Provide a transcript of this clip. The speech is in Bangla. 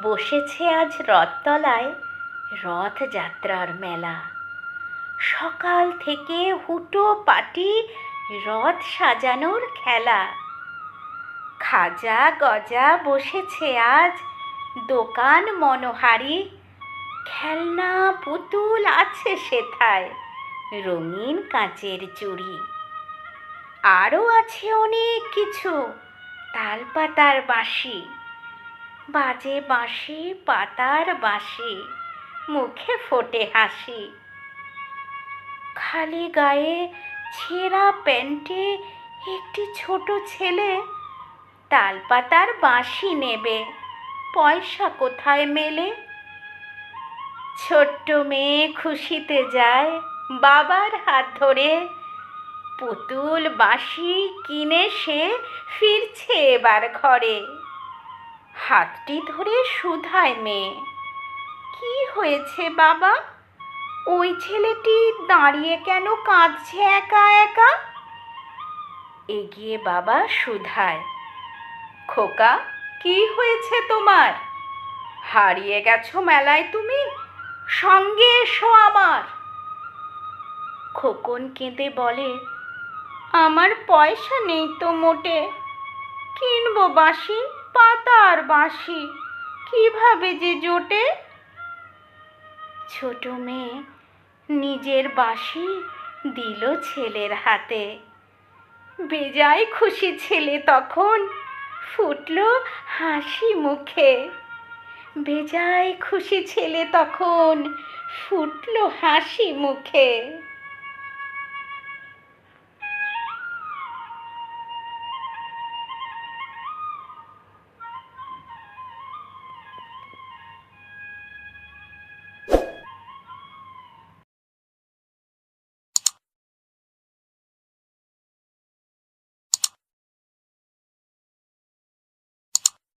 বসেছে আজ রথতলায় রথযাত্রার মেলা। সকাল থেকে হুটো পাটি রথ সাজানোর খেলা। খাজা গজা বসেছে আজ দোকান মনোহারি। খেলনা পুতুল আছে সেথায় রঙিন কাঁচের চুড়ি। আরও আছে অনেক কিছু, তালপাতার বাঁশি। বাজে বাঁশি, পাতার বাঁশি, মুখে ফোটে হাসি। খালি গায়ে ছেঁড়া প্যান্টে একটি ছোট ছেলে তালপাতার বাঁশি নেবে, পয়সা কোথায় মেলে? ছোট্ট মেয়ে খুশিতে যায় বাবার হাত ধরে, পুতুল বাঁশি কিনে সে ফিরছে এবার ঘরে। হাতটি ধরে শুধায় মেয়ে। কি হয়েছে বাবা? ওই ছেলেটি দাঁড়িয়ে কেন কাঁদছে একা একা? এগিয়ে বাবা শুধায় খোকা, কি হয়েছে তোমার? হারিয়ে গেছো মেলায় তুমি? সঙ্গে এসো আমার। খোকন কেঁদে বলে, আমার পয়সা নেই তো মোটে। কিনবো বাঁশি? পাতার বাঁশি। কীভাবে যে জোটে। ছোট মেয়ে নিজের বাঁশি দিল ছেলের হাতে। বেজায় খুশি ছেলে তখন ফুটল হাসি মুখে। বেজায় খুশি ছেলে তখন ফুটল হাসি মুখে।